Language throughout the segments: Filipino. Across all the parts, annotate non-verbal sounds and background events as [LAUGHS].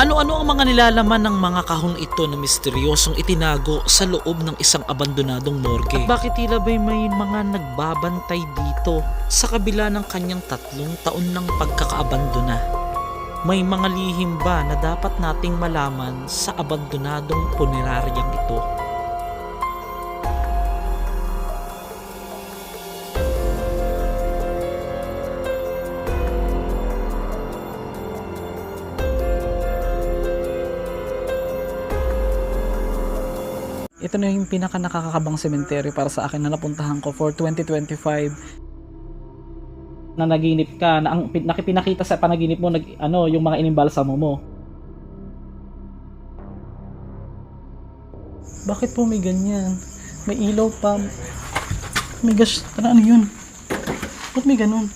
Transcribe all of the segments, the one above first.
Ano-ano ang mga nilalaman ng mga kahong ito na misteryosong itinago sa loob ng isang abandonadong morgue? At bakit tila ba'y may mga nagbabantay dito sa kabila ng kanyang tatlong taon ng pagkakaabandona? May mga lihim ba na dapat nating malaman sa abandonadong puneraryang ito? Ito na yung pinaka nakakakabang cemetery para sa akin na napuntahan ko for 2025 na naginip ka na ang pin- nakipinakita sa panaginip mo nag, ano yung mga inimbalsamo mo. Bakit po may ganyan? May ilaw pa. Oh my gosh, tara ano yun? Ba't may ganun?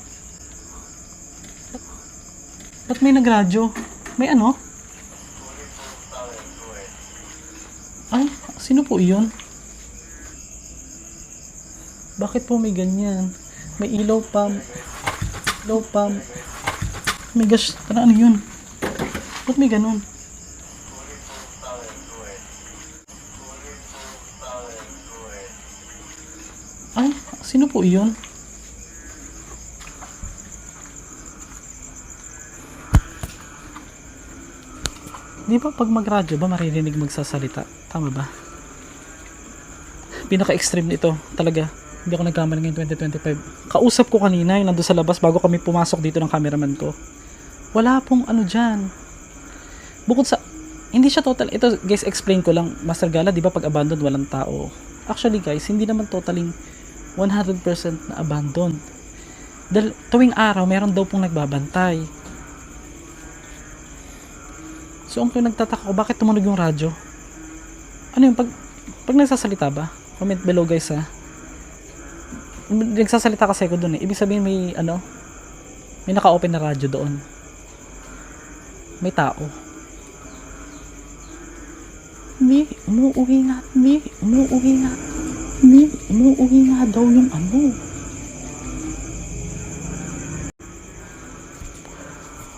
Ba't may nagradyo? May ano? Ay, sino po iyon? Bakit po may ganyan? May ilaw pa. Ilaw pa. My gosh, tara ano yun? Ba't may ganun? Ay, sino po iyon? Di ba pag magradyo ba maririnig magsasalita? Tama ba? Pinaka-extreme nito talaga. Hindi ako nagkamali ngayon 2025. Kausap ko kanina yung nandun sa labas bago kami pumasok dito ng cameraman ko. Wala pong ano dyan. Bukod sa... Hindi siya total... Ito guys, explain ko lang. Master Gala, di ba pag abandoned walang tao? Actually guys, hindi naman totaling 100% na abandoned. Dahil tuwing araw, meron daw pong nagbabantay. So, ang nagtataka ko, bakit tumunog yung radyo? Ano yung pag, pag nagsasalita ba? Comment below guys ha. Nagsasalita kasi ako dun eh. Ibig sabihin may ano, may naka-open na radyo doon. May tao. Hindi, umuuwi nga, hindi, umuuwi nga. Hindi, umuuwi nga daw yung ano.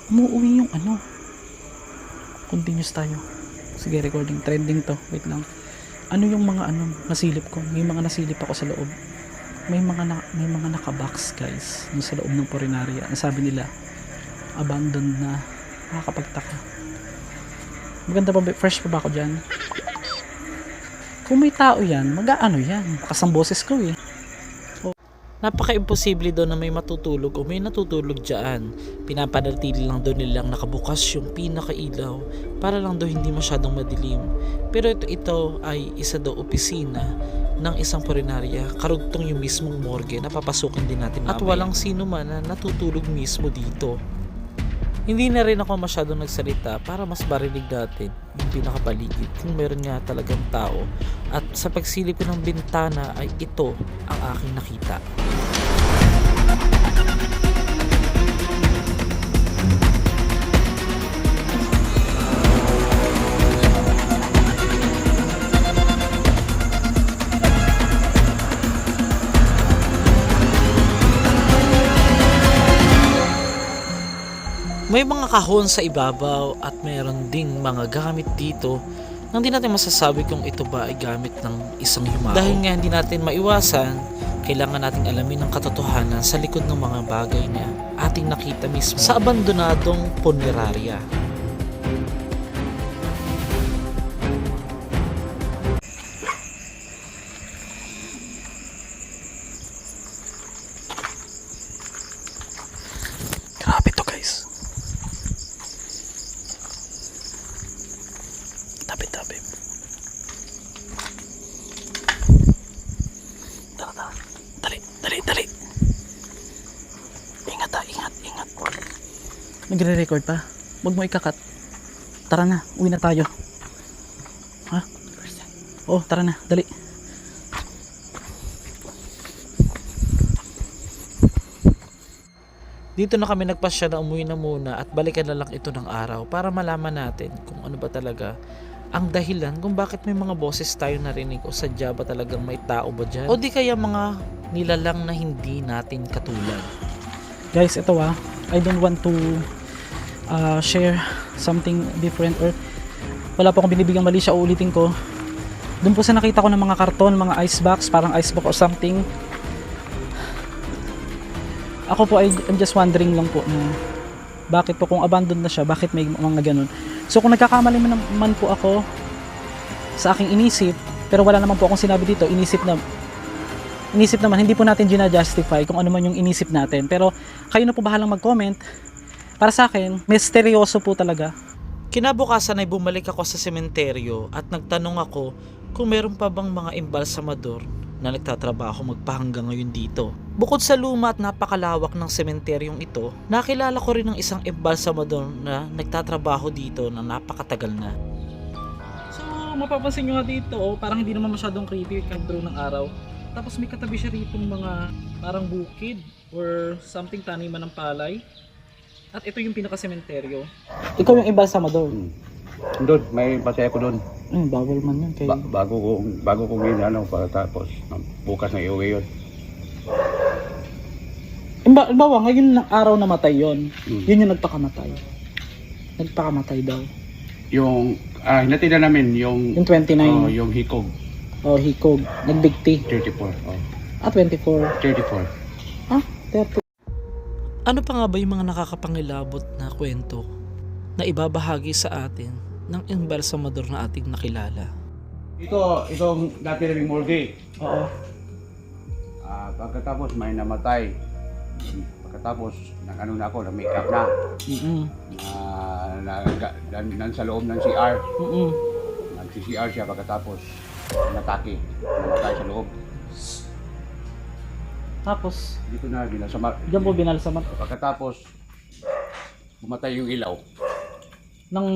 Umuuwi yung ano continuous tayo. Sige, recording. Trending to. Wait lang. Ano yung mga ano, nasilip ko? May mga nasilip ako sa loob. May mga na, may mga naka-box guys yung sa loob ng Porinaria. Ang sabi nila, abandoned na. Nakakapagtaka. Maganda pa? Fresh pa ba ako dyan? Kung may tao yan, mag-ano yan? Bakas ang boses ko eh. Napaka-imposible daw na may matutulog o may natutulog dyan. Pinapanatili lang daw nilang nakabukas yung pinakailaw para lang daw hindi masyadong madilim. Pero ito, ito ay isa daw opisina ng isang purinarya. Karugtong yung mismong morgue na papasukin din natin At walang sino man na natutulog mismo dito. Hindi na rin ako masyadong nagsalita para mas marinig natin yung pinakapaligid kung meron nga talagang tao. At sa pagsilip ko ng bintana ay ito ang aking nakita. May mga kahon sa ibabaw at meron ding mga gamit dito nang di natin masasabi kung ito ba ay gamit ng isang yumao. Dahil nga hindi natin maiwasan, kailangan nating alamin ang katotohanan sa likod ng mga bagay na ating nakita mismo sa abandonadong punerarya. Nagre-record pa. Huwag mo ikakat. Tara na, uwi na tayo. Ha? Oh, tara na, dali. Dito na kami nagpasya na umuwi na muna at balikan na lang ito ng araw para malaman natin kung ano ba talaga ang dahilan kung bakit may mga boses tayo narinig o sadya ba talagang may tao ba dyan o di kaya mga nilalang na hindi natin katulad. Guys, ito ah. I don't want to uh, share something different or wala po akong binibigyang mali siya uulitin ko. Doon po sa nakita ko ng mga karton mga ice box parang ice box or something. Ako po ay I'm just wondering lang po na bakit po kung abandoned na siya bakit may mga ganun. So kung nagkakamali man, man po ako sa aking inisip pero wala naman po akong sinabi dito inisip na inisip naman hindi po natin gina-justify kung ano man yung inisip natin pero kayo na po bahalang mag-comment para sa akin misteryoso po talaga Kinabukasan ay bumalik ako sa sementeryo at nagtanong ako kung meron pa bang mga embalsamador na nagtatrabaho magpahanggang ngayon dito. Bukod sa luma at napakalawak ng sementeryong ito, nakilala ko rin ng isang embalsamador na nagtatrabaho dito na napakatagal na. So, mapapansin nyo nga dito, oh, parang hindi naman masyadong creepy kahit draw ng araw. Tapos may katabi siya rito mga parang bukid or something taniman ng palay. At ito yung pinaka-sementeryo. Ikaw yung embalsamador. Doon, may pasaya ko doon. Mm, bawal man yun. Kay... Ba- bago ko bago ko ginano pagkatapos um, bukas na iuwi yun. Imba, bawa, ngayon ng araw namatay yon. Mm. Yun yung nagpakamatay. Nagpakamatay daw. Yung ah hinati na namin yung Yung 29. oh, yung hikog Oh, hikog. Nagbigti. 34. Oh, Ah, 24. 34. Ah, 30. Ano pa nga ba yung mga nakakapangilabot na kwento na ibabahagi sa atin ng embalsamador na ating nakilala? Ito itong dati naming morgue. Oo. Ah, pagkatapos may namatay. Pagkatapos nang ano na ako, na make up na. Mm-mm. Na, na, na, nan sa loob ng CR. Mm-mm. Nag-CR siya pagkatapos natake. Namatay sa loob. Tapos, Dito na binasama. diyan po binalsamat Pagkatapos bumatay yung ilaw. ng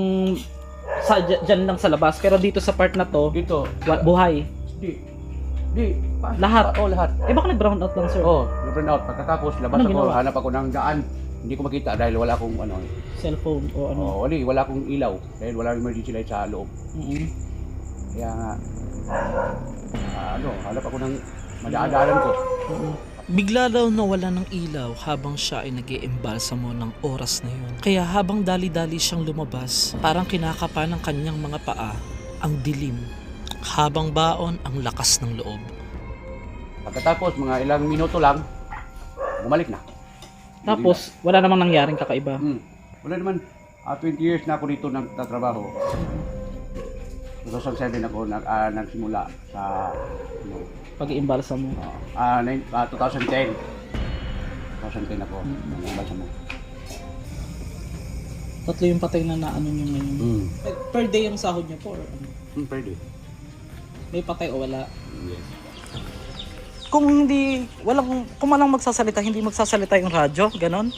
sa dyan, dyan lang sa labas pero dito sa part na to Dito, wa- buhay Di. Di. Pa- Lahat? pa- Oh, lahat. eh baka nag brown out lang sir Oh, burn out. Pagkatapos, labas Anong ako, ginawa? hanap ako ng daan. Hindi ko makita dahil wala akong ano. cellphone o ano Oh, wali, wala akong ilaw. Dahil wala emergency light sa loob. Mm-mm. Kaya nga, ah, ano, hanap ako ng madaan ko. Bigla daw nawala ng ilaw habang siya ay nag mo ng oras na yun. Kaya habang dali-dali siyang lumabas, parang kinakapa ng kanyang mga paa ang dilim. Habang baon ang lakas ng loob. Pagkatapos, mga ilang minuto lang, bumalik na. tapos wala namang nangyaring kakaiba Hmm. Wala naman, ah, 20 years na ako dito nagtatrabaho. 2007 ako nag, ah, nagsimula sa ano, pag-iimbalsa mo Ah, nine- ah, 2010. 2010 ako. Mm. Basa mo. tatlo yung patay na naano nyo ngayon Mm. per day ang sahod nyo po or ano? Mm, pwede. may patay o wala Yes. kung hindi walang kung walang magsasalita hindi magsasalita yung radyo ganon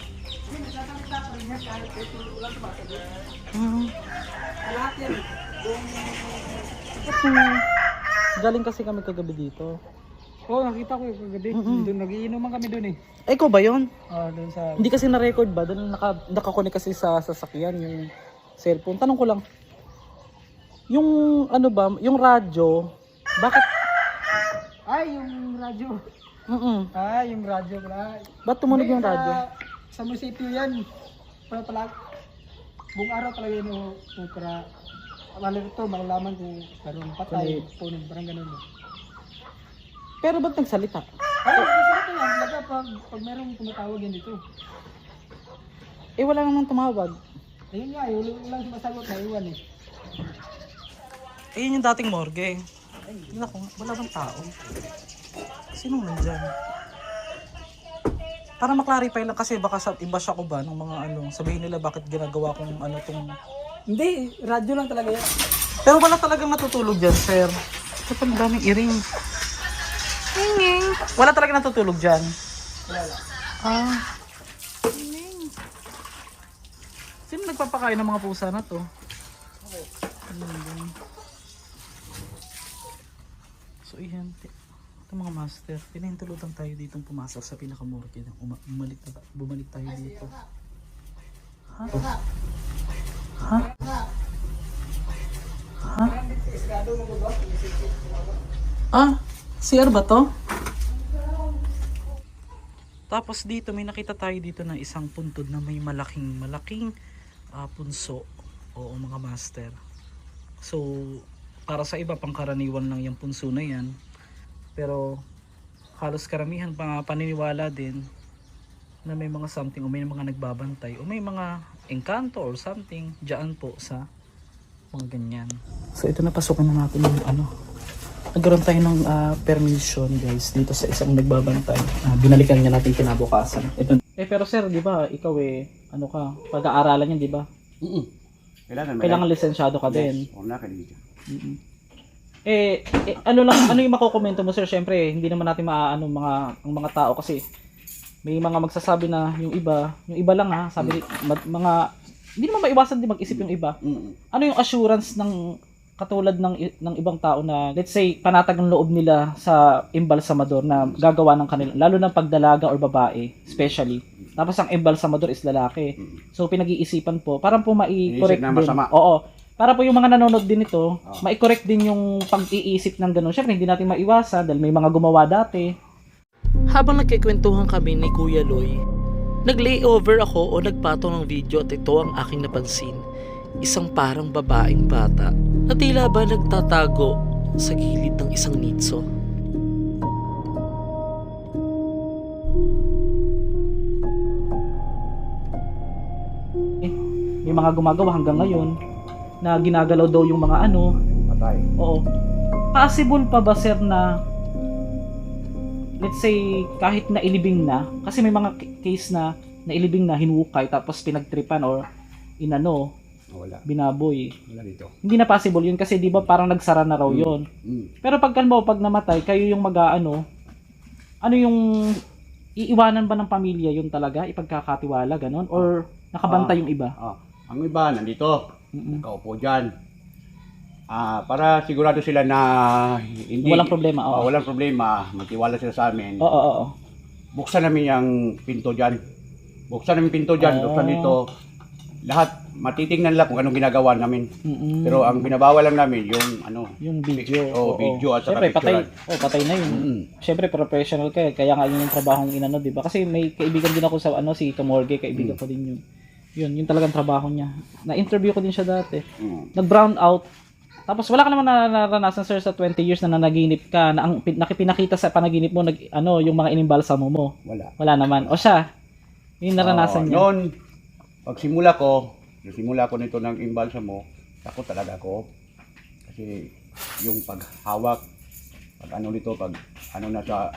Hmm. Hmm. Galing kasi kami kagabi dito. Oo, oh, nakita ko yung kagabi. Doon nagiinuman kami doon eh. Eh, ikaw ba yun? Ah, doon sa... Hindi kasi na-record ba? Doon naka, nakakonek kasi sa sasakyan yung cellphone. Tanong ko lang, yung ano ba, yung radyo, bakit, Ay, yung radyo. mm Ah, yung radyo pala. ba't tumunog yung sa- radyo? Sa munisipyo yan. Para pala, buong araw talaga yun oh, malalaman ito, malalaman kung karoon patay, punog, parang ganun. eh. Pero ba't nagsalita? Ay, ito yan, talaga pag, pag merong tumatawag yan dito. Eh, wala namang tumawag. Ayun nga, yun lang sumasagot na iwan eh. Ayun yung dating morgue. Ay, naku, wala bang tao? Sinong nandyan? Para maklarify lang kasi baka sa iba siya ko ba ng mga ano, sabihin nila bakit ginagawa kong ano tong... Hindi, radyo lang talaga yan. Pero wala talagang natutulog dyan, sir. Ito pa daming iring. Inging. Wala talaga natutulog dyan. Wala. Ah. Inging. Sino nagpapakain ng mga pusa na to? Ayun. So, iyan. Ito mga master. Pinahintulutan tayo ditong pumasok sa pinakamorgue. Uma- Bumalik, bumalik tayo dito. Ha? Ha? Ah, CR ba to? Tapos dito may nakita tayo dito na isang puntod na may malaking malaking ah, punso Oo mga master. So, para sa iba, pangkaraniwan lang yung punso na yan. Pero, halos karamihan pa paniniwala din na may mga something o may mga nagbabantay o may mga engkanto or something dyan po sa mga ganyan. So, ito na pasukan na natin yung ano. Nagkaroon tayo ng ah, permission guys dito sa isang nagbabantay. Ah, binalikan niya natin kinabukasan. Ito. Eh pero sir, di ba, ikaw eh, ano ka, pag-aaralan yan, di ba? Mm-mm. Kailangan, Kailangan lisensyado ka din. Yes, una ka dito. Mm-mm. Eh, eh, ano lang ano yung makokomento mo sir? Syempre, hindi naman natin maaano mga ang mga tao kasi may mga magsasabi na yung iba, yung iba lang ha, sabi ma- mga hindi naman maiwasan din mag-isip yung iba. Mm-mm. Ano yung assurance ng katulad ng ng ibang tao na let's say panatag ng loob nila sa embalsamador na gagawa ng kanila lalo na pagdalaga or babae especially tapos ang embalsamador is lalaki so pinag-iisipan po parang po mai-correct din masama. oo para po yung mga nanonood din ito Oo. mai-correct din yung pag-iisip ng ganun syempre hindi natin maiwasan dahil may mga gumawa dati Habang nagkikwentuhan kami ni Kuya Loy, nag-layover ako o nagpatong ng video at ito ang aking napansin. Isang parang babaeng bata na tila ba nagtatago sa gilid ng isang nitso. may mga gumagawa hanggang ngayon na ginagalaw daw yung mga ano Patay. Oo. Possible pa ba sir na let's say kahit na ilibing na kasi may mga case na nailibing na hinukay tapos pinagtripan or inano Wala. binaboy. Wala dito. Hindi na possible yun kasi 'di ba parang nagsara na raw yun. Mm. Pero pag mo pag namatay kayo yung mag-aano ano yung iiwanan ba ng pamilya yun talaga ipagkakatiwala ganon or nakabanta Ah. yung iba? Ah, ang iba nandito. Mm-mm. Kaupo dyan. Ah, para sigurado sila na hindi Walang problema. Ah, Oo. walang problema. Magtiwala sila sa amin. Oo, oo, oo. Buksan namin yung pinto dyan. Buksan namin pinto dyan. Oh. Buksan dito. Lahat matitingnan lang kung anong ginagawa namin. Mm-mm. Pero ang binabawal lang namin yung ano. yung video. Oo, video at saka Siyempre, patay, oh, patay na yun. Mm. Siyempre, professional ka eh. Kaya nga yun yung trabahong inano, di ba? Kasi may kaibigan din ako sa ano, si Kamorge, kaibigan Mm. ko din yun. Yun, yun talagang trabaho niya. Na-interview ko din siya dati. Mm. Nag-brown out. Tapos wala ka naman na naranasan sir sa 20 years na nanaginip ka na ang pin- nakipinakita sa panaginip mo nag ano yung mga inimbalsamo mo. Wala. Wala naman. O siya. Yung naranasan Oo, niya. Noon, pagsimula ko, simula ko nito ng imbalsamo, ako talaga ko. Kasi yung paghawak, pag ano nito, pag ano na sa...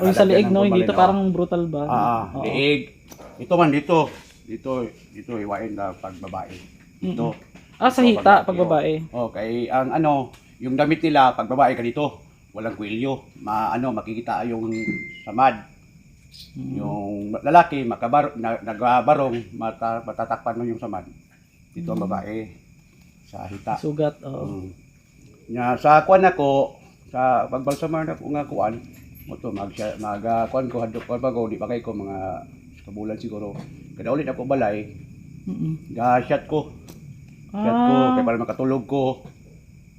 o yung sa liig no, hindi ito parang brutal ba? Ah, ah, Oo. liig. Ito man dito. Dito, dito iwain na pagbabae. Dito. Ah, sa hita, pag- babae. Oh, kay ang ano, yung damit nila pag babae ka dito, walang kwelyo. Ma ano, makikita yung samad. Mm. Yung lalaki makabar na, nagbarong mata, matatakpan mo yung samad. Dito Mm. ang babae sa hita. Sugat. Oo. Um, nya sa kuan ako sa pagbalsamar na ko nga kuan mo to mag mag uh, kuan ko hadok ko bago di pa kay ko mga kabulan siguro kada ulit ako balay Mm-mm. ga shot ko shot ko Ah. kay para makatulog ko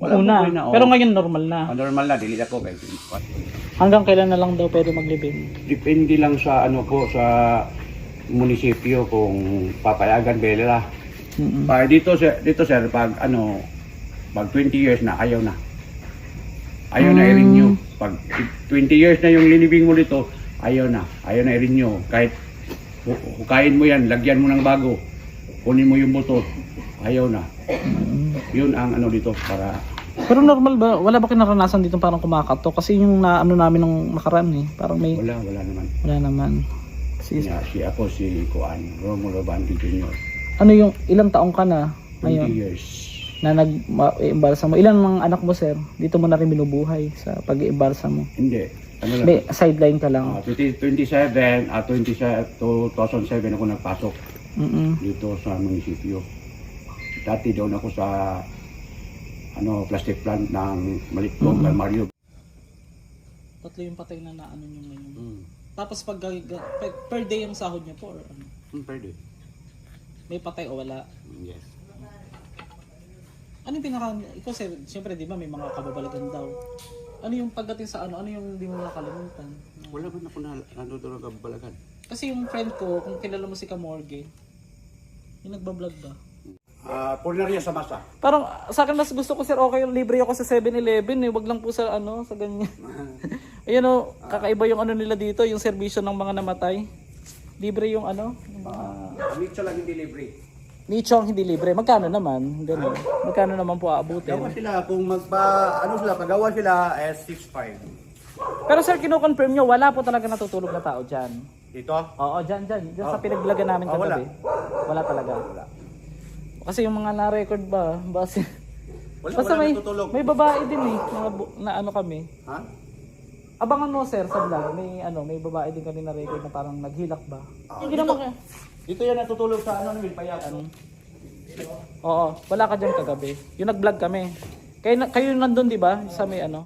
Una. mo na, oh. Pero ngayon normal na. Ah, normal na dili ako kay Hanggang kailan na lang daw pwede maglibing? depende lang sa ano ko sa munisipyo kung papayagan bela Mm-mm. pa dito sir dito sir pag ano pag 20 years na ayaw na ayaw na Mm. i-renew pag 20 years na yung linibing mo dito ayaw na ayaw na i-renew kahit hu- hukayin mo yan lagyan mo ng bago kunin mo yung buto ayaw na yun ang ano dito para Pero normal ba? Wala ba kayo naranasan dito parang kumakato? Kasi yung na ano namin nung nakaraan eh. Parang may wala wala naman wala naman. Sige. Kaya si ako si Kuan Romulo Bandi Jr. Ano yung ilang taong ka na 20 ngayon years na nag-iimbalsa mo? Ilan mga anak mo sir? Dito mo na rin binubuhay sa pag-iimbalsa mo. hindi ano lang May sideline ka lang. Ah, 20, 27 at 27 2007 ako nagpasok Mm. dito sa munisipyo. Dati doon ako sa ano plastic plant ng Malitlog, Mhm. Mario. Tatlo yung patay na naano nyo ngayon. Mm. Tapos pag, per day yung sahod niyo po or ano? Mm, pwede. May patay o wala? Yes. Ano yung pinaka, ikaw sir, siyempre di ba may mga kababalagan daw. Ano yung pagdating sa ano, ano yung di mo nakalimutan? Wala man ako na ano doon nagbalagan. Kasi yung friend ko, kung kilala mo si Kamorge, yung nagbablog ba? Ah, Pulnaria sa masa. Parang sa akin mas gusto ko sir, okay, libre ako sa 7-Eleven eh. Wag lang po sa ano, sa ganyan. [LAUGHS] Ayun oh, kakaiba yung ano nila dito, yung serbisyo ng mga namatay. Libre yung ano, yung mga Mitsa lang hindi libre. nicho ang hindi libre. Magkano naman? Ganun. Magkano naman po aabutin? Gawa sila, kung magpa, ano sila, pagawa sila, eh, 6.5. Pero sir, kino-confirm nyo, wala po talaga natutulog na tao dyan. Dito? Oo, dyan, dyan. Dyan sa pinaglagan namin Ah, wala. kagabi. Wala talaga. Kasi yung mga na-record ba, base... Wala, Basta wala may, natutulog. may babae din eh, bu- na ano kami. Ha? Abangan mo sir sa vlog, may ano, may babae din kami na record na parang naghilak ba. Hindi naman ka. Dito yan natutulog sa ano, Wilpayak. Ano? Oo, wala ka dyan kagabi. Yung nag-vlog kami. Kayo, na- kayo nandun di ba? Sa may ano?